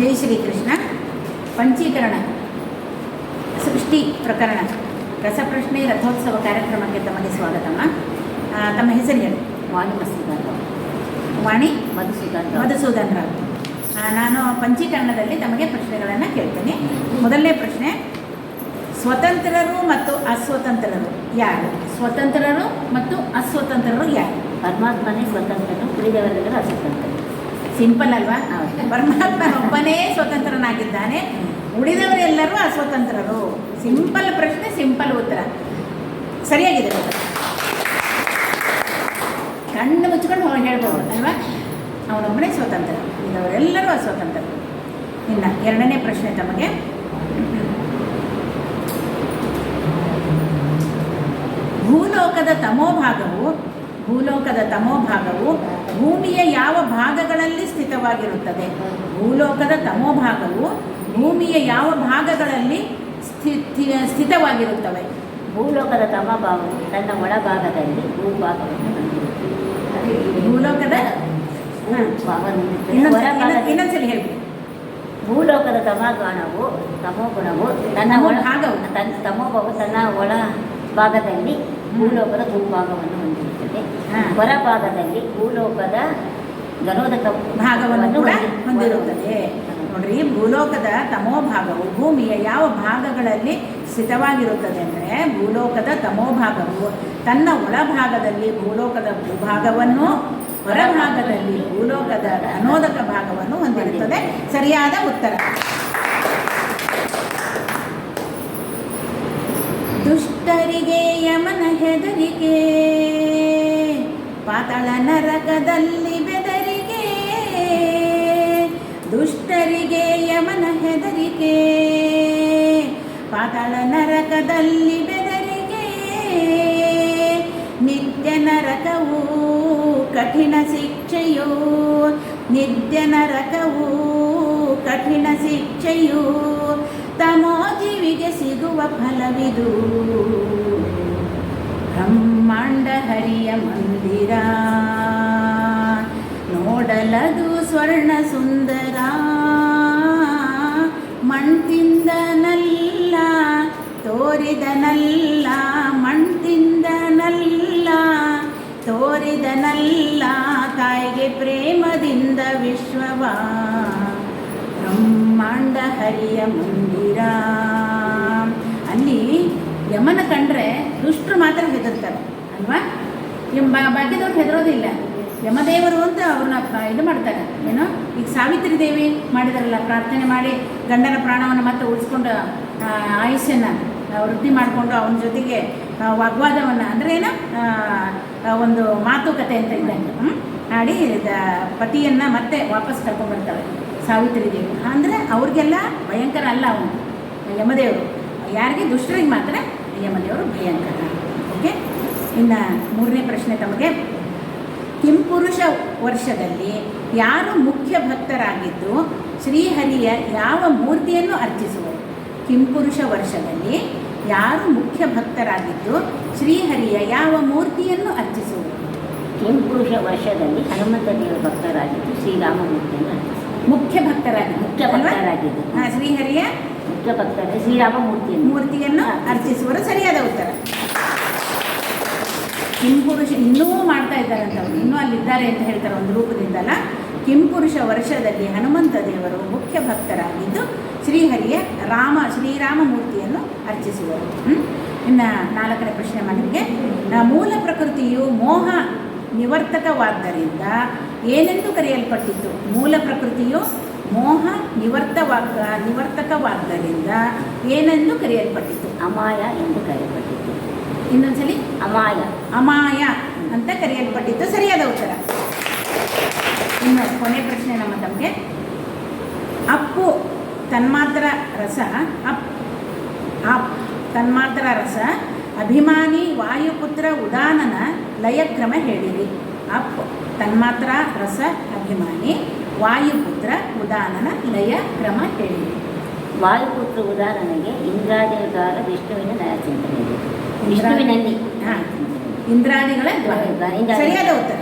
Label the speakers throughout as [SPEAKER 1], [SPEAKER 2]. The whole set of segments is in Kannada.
[SPEAKER 1] ಜೈ ಶ್ರೀಕೃಷ್ಣ ಪಂಚೀಕರಣ. ಸೃಷ್ಟಿ ಪ್ರಕರಣ. ರಸಪ್ರಶ್ನೆ ರಥೋತ್ಸವ ಕಾರ್ಯಕ್ರಮಕ್ಕೆ ತಮಗೆ ಸ್ವಾಗತಮ್ಮ. ತಮ್ಮ ಹೆಸರು ಹೇಳಿ.
[SPEAKER 2] ವಾಣಿ ಮಸ್ತಿಗಾರ
[SPEAKER 1] ವಾಣಿ
[SPEAKER 2] ಮಧುಸೂದನ್
[SPEAKER 1] ಮಧುಸೂದನ್ ರಾವ್. ನಾನು ಪಂಚೀಕರಣದಲ್ಲಿ ತಮಗೆ ಪ್ರಶ್ನೆಗಳನ್ನು ಕೇಳ್ತೇನೆ. ಮೊದಲನೇ ಪ್ರಶ್ನೆ ಸ್ವತಂತ್ರರು ಮತ್ತು ಅಸ್ವತಂತ್ರರು ಯಾರು? ಸ್ವತಂತ್ರರು ಮತ್ತು ಅಸ್ವತಂತ್ರರು ಯಾರು?
[SPEAKER 2] ಪರಮಾತ್ಮನೇ ಸ್ವತಂತ್ರನು ಉಳಿದವರೆಲ್ಲರೂ ಅಸ್ವತಂತ್ರರು.
[SPEAKER 1] ಸಿಂಪಲ್ ಅಲ್ವಾ?
[SPEAKER 2] ಪರಮಾತ್ಮ
[SPEAKER 1] ಒಬ್ಬನೇ ಸ್ವತಂತ್ರನಾಗಿದ್ದಾನೆ. ಉಳಿದವರೆಲ್ಲರೂ ಅಸ್ವತಂತ್ರರು. ಸಿಂಪಲ್ ಪ್ರಶ್ನೆ ಸಿಂಪಲ್ ಉತ್ತರ. ಸರಿಯಾಗಿದೆ. ಕಣ್ಣು ಮುಚ್ಕೊಂಡು ಅವನು ಹೇಳ್ಬೋದು ಅಲ್ವಾ? ಅವನೊಬ್ಬನೇ ಸ್ವತಂತ್ರ. ಉಳಿದವರೆಲ್ಲರೂ ಅಸ್ವತಂತ್ರರು ಇನ್ನು ಎರಡನೇ ಪ್ರಶ್ನೆ ತಮಗೆ. ಭೂಲೋಕದ ತಮೋಭಾಗವು ಭೂಲೋಕದ ತಮೋಭಾಗವು ಭೂಮಿಯ ಯಾವ ಭಾಗಗಳಲ್ಲಿ ಸ್ಥಿತವಾಗಿರುತ್ತದೆ? ಭೂಲೋಕದ ತಮೋಭಾಗವು ಭೂಮಿಯ ಯಾವ ಭಾಗಗಳಲ್ಲಿ ಸ್ಥಿತಿ ಸ್ಥಿತವಾಗಿರುತ್ತವೆ?
[SPEAKER 2] ಭೂಲೋಕದ ತಮಭಾವವು ತನ್ನ ಒಳಭಾಗದಲ್ಲಿ ಭೂಭಾಗವನ್ನು ಹೊಂದಿರುತ್ತದೆ.
[SPEAKER 1] ಭೂಲೋಕದ. ಇನ್ನೊಂದ್ಸಲ ಹೇಳಿ
[SPEAKER 2] ಭೂಲೋಕದ ತಮಗುಣವು ತಮೋಗುಣವು ತನ್ನ ಒಳ
[SPEAKER 1] ಭಾಗವು.
[SPEAKER 2] ತನ್ನ ತಮೋಭಾವ ತನ್ನ ಒಳ ಭಾಗದಲ್ಲಿ ಭೂಲೋಕದ ಭೂಭಾಗವನ್ನು ಹೊಂದಿರುತ್ತದೆ.
[SPEAKER 1] ಹಾ.
[SPEAKER 2] ಹೊರಭಾಗದಲ್ಲಿ ಭೂಲೋಕದ ಗರೋಧಕ
[SPEAKER 1] ಭಾಗವನ್ನು ಹೊಂದಿರುತ್ತದೆ. ನೋಡ್ರಿ ಭೂಲೋಕದ ತಮೋಭಾಗವು ಭೂಮಿಯ ಯಾವ ಭಾಗಗಳಲ್ಲಿ ಸ್ಥಿತವಾಗಿರುತ್ತದೆ ಅಂದರೆ ಭೂಲೋಕದ ತಮೋಭಾಗವು ತನ್ನ ಒಳಭಾಗದಲ್ಲಿ ಭೂಲೋಕದ ಭೂಭಾಗವನ್ನು ಹೊರಭಾಗದಲ್ಲಿ ಭೂಲೋಕದ ಅನೋದಕ ಭಾಗವನ್ನು ಹೊಂದಿರುತ್ತದೆ. ಸರಿಯಾದ ಉತ್ತರ. ದುಷ್ಟರಿಗೆ ಯಮನ ಹೆದರಿಕೆ. ಪಾತಾಳ ನರಕದಲ್ಲಿ ಬೆದರಿಗೆ, ದುಷ್ಟರಿಗೆ ಯಮನ ಹೆದರಿಕೆ. ಪಾತಾಳ ನರಕದಲ್ಲಿ ಬೆದರಿಗೆ, ನಿತ್ಯ ನರಕವು ಕಠಿಣ ಶಿಕ್ಷೆಯು, ನಿತ್ಯ ನರಕವು ಕಠಿಣ ಶಿಕ್ಷೆಯು ತಮೋಜೀವಿಗೆ ಸಿಗುವ ಫಲವಿದು. ಬ್ರಹ್ಮಾಂಡ ಹರಿಯ ಮಂದಿರ. ನೋಡಲದು ಸ್ವರ್ಣ ಸುಂದರ. ಮಣ್ತಿಂದನಲ್ಲ ತೋರಿದನಲ್ಲ ಮಣ್ತಿಂದನಲ್ಲ ತೋರಿದನಲ್ಲ ತಾಯಿಗೆ ಪ್ರೇಮದಿಂದ ವಿಶ್ವವ. ಬ್ರಹ್ಮಾಂಡ ಹರಿಯ ಮಂದಿರ. ಅಲ್ಲಿ ಯಮನ ಕಂಡ್ರೆ ದುಷ್ಟರು ಮಾತ್ರ ಹೆದರ್ತಾರೆ, ಅಲ್ವಾ? ಭಾಗ್ಯದವ್ರು ಹೆದರೋದಿಲ್ಲ. ಯಮದೇವರು ಅಂತ ಅವ್ರನ್ನ ಇದು ಮಾಡ್ತಾರೆ. ಏನು? ಈಗ ಸಾವಿತ್ರಿ ದೇವಿ ಮಾಡಿದಾರಲ್ಲ, ಪ್ರಾರ್ಥನೆ ಮಾಡಿ ಗಂಡನ ಪ್ರಾಣವನ್ನು ಮತ್ತೆ ಉಳಿಸ್ಕೊಂಡು ಆಯುಷ್ಯನ ವೃದ್ಧಿ ಮಾಡಿಕೊಂಡು ಅವನ ಜೊತೆಗೆ ವಾಗ್ವಾದವನ್ನು ಅಂದರೆ ಏನು? ಒಂದು ಮಾತುಕತೆ ಅಂತ ಹ್ಮ್? ಆಡಿ ಪತಿಯನ್ನು ಮತ್ತೆ ವಾಪಸ್ ಕರ್ಕೊಂಡ್ಬರ್ತಾಳೆ ಸಾವಿತ್ರಿ ದೇವಿ. ಅಂದರೆ ಅವ್ರಿಗೆಲ್ಲ ಭಯಂಕರ ಅಲ್ಲ ಅವನು, ಯಮದೇವರು. ಯಾರಿಗೆ? ದುಷ್ಟರಿಗೆ ಮಾತ್ರ. ಯಮದೇವರು ಭಯಂಕರ. ಓಕೆ ಇನ್ನು ಮೂರನೇ ಪ್ರಶ್ನೆ ತಮಗೆ. ಕಿಂಪುರುಷ ವರ್ಷದಲ್ಲಿ ಯಾರು ಮುಖ್ಯ ಭಕ್ತರಾಗಿದ್ದು ಶ್ರೀಹರಿಯ ಯಾವ ಮೂರ್ತಿಯನ್ನು ಅರ್ಚಿಸುವರು? ಕಿಂಪುರುಷ ವರ್ಷದಲ್ಲಿ ಯಾರು ಮುಖ್ಯ ಭಕ್ತರಾಗಿದ್ದು ಶ್ರೀಹರಿಯ ಯಾವ ಮೂರ್ತಿಯನ್ನು ಅರ್ಚಿಸುವರು?
[SPEAKER 2] ಕಿಂಪುರುಷ ವರ್ಷದಲ್ಲಿ ಹನುಮಂತ ದೇವರ ಭಕ್ತರಾಗಿದ್ದು ಶ್ರೀರಾಮ ಮೂರ್ತಿಯನ್ನು
[SPEAKER 1] ಮುಖ್ಯ ಭಕ್ತರಾಗಿದ್ದು
[SPEAKER 2] ಮುಖ್ಯ? ಭಕ್ತರಾಗಿದ್ದು.
[SPEAKER 1] ಹಾ, ಶ್ರೀಹರಿಯ
[SPEAKER 2] ಮುಖ್ಯ ಭಕ್ತರೇ ಶ್ರೀರಾಮ ಮೂರ್ತಿ
[SPEAKER 1] ಮೂರ್ತಿಯನ್ನು ಅರ್ಚಿಸುವರು ಸರಿಯಾದ ಉತ್ತರ. ಕಿಂಪುರುಷ ಇನ್ನೂ ಮಾಡ್ತಾ ಅಂತ ಅವರು. ಇನ್ನೂ ಅಲ್ಲಿದ್ದಾರೆ ಅಂತ ಹೇಳ್ತಾರೆ ಒಂದು ರೂಪದಿಂದಲ್ಲ. ಕಿಂಪುರುಷ ವರ್ಷದಲ್ಲಿ ಹನುಮಂತ ದೇವರು ಮುಖ್ಯ ಭಕ್ತರಾಗಿದ್ದು ಶ್ರೀಹರಿಯ ರಾಮ ಶ್ರೀರಾಮ ಮೂರ್ತಿಯನ್ನು ಅರ್ಚಿಸುವರು? ಇನ್ನು ನಾಲ್ಕನೇ ಪ್ರಶ್ನೆ ಮನೆಗೆ ಮೂಲ ಪ್ರಕೃತಿಯು ಮೋಹ ನಿವರ್ತಕವಾದ್ದರಿಂದ ಏನೆಂದು ಕರೆಯಲ್ಪಟ್ಟಿತು? ಮೂಲ ಪ್ರಕೃತಿಯು ಮೋಹ ನಿವರ್ತವಾಗ ನಿವರ್ತಕವಾದ್ದರಿಂದ ಏನೆಂದು ಕರೆಯಲ್ಪಟ್ಟಿತು?
[SPEAKER 2] ಅಮಾಯ ಎಂದು ಕರೆಯಲ್ಪಟ್ಟಿತ್ತು
[SPEAKER 1] ಇನ್ನೊಂದ್ಸಲಿ?
[SPEAKER 2] ಅಮಾಯ.
[SPEAKER 1] ಅಮಾಯ ಅಂತ ಕರೆಯಲ್ಪಟ್ಟಿತ್ತು ಸರಿಯಾದ ಉತ್ತರ. ಇನ್ನು ಕೊನೆ ಪ್ರಶ್ನೆ ನಮ್ಮ ತಮಗೆ. ಅಪ್ಪು ತನ್ಮಾತ್ರ ರಸ ಅಪ್ ಅಪ್ ತನ್ಮಾತ್ರ ರಸ ಅಭಿಮಾನಿ ವಾಯುಪುತ್ರ ಉದಾನನ ಲಯಕ್ರಮ ಹೇಳಿರಿ. ಅಪ್ ತನ್ಮಾತ್ರ ರಸ ಅಭಿಮಾನಿ ವಾಯುಪುತ್ರ ಉದಾನನ ಲಯ ಕ್ರಮ ಹೇಳಿ
[SPEAKER 2] ವಾಯುಪುತ್ರ ಉದಾಹರಣೆಗೆ ಇಂದ್ರಾದೇವದಾರ ವಿಷ್ಣುವಿನ ಲಯ ಚಿಂತನೆ ಇದೆ ವಿಷ್ಣುವಿನಲ್ಲಿ
[SPEAKER 1] ಹಾ. ಇಂದ್ರಾದಿಗಳ ಸರಿಯಾದ ಉತ್ತರ.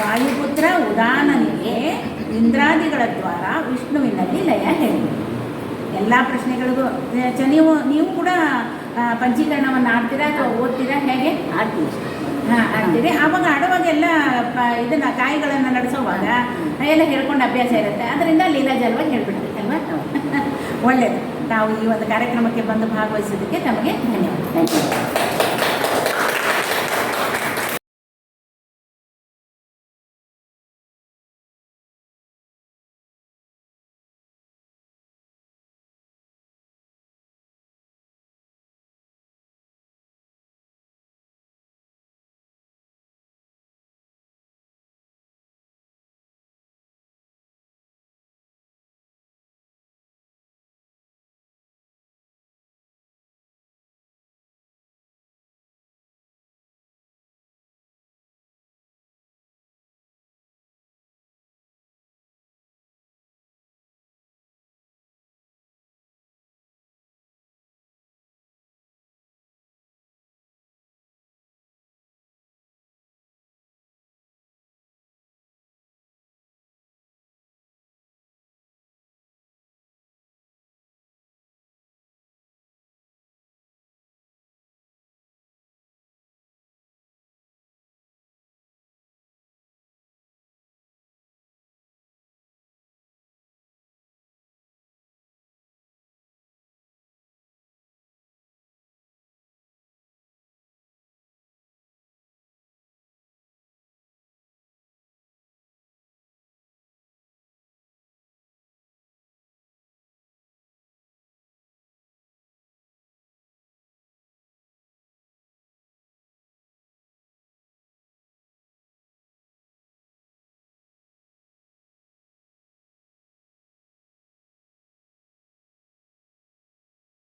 [SPEAKER 1] ವಾಯುಪುತ್ರ ಉದಾನನಿಗೆ ಇಂದ್ರಾದಿಗಳ ದ್ವಾರ ವಿಷ್ಣುವಿನಲ್ಲಿ ಲಯ ಹೇಳಿ ಎಲ್ಲ ಪ್ರಶ್ನೆಗಳಿಗೂ ನೀವು ನೀವು ಕೂಡ ಪಂಚೀಕರಣವನ್ನು ಆಡ್ತೀರಾ ಅಥವಾ ಓದ್ತೀರಾ? ಹೇಗೆ?
[SPEAKER 2] ಆಡ್ತೀವಿ
[SPEAKER 1] ಹಾಂ ಆಡ್ತೀರಿ ಆವಾಗ ಆಡುವಾಗೆಲ್ಲ ಪ ಇದನ್ನು ಕಾಯಿಗಳನ್ನು ನಡೆಸೋವಾಗ ಎಲ್ಲ ಹೇಳ್ಕೊಂಡು ಅಭ್ಯಾಸ ಇರುತ್ತೆ. ಅದರಿಂದ ಲೀಲಾಜಲವಾಗಿ ಹೇಳ್ಬಿಡ್ತೀವಿ ಅಲ್ವಾ? ಒಳ್ಳೆಯದು ತಾವು ಈ ಒಂದು ಕಾರ್ಯಕ್ರಮಕ್ಕೆ ಬಂದು ಭಾಗವಹಿಸೋದಕ್ಕೆ ತಮಗೆ ಧನ್ಯವಾದ.
[SPEAKER 2] Thank you.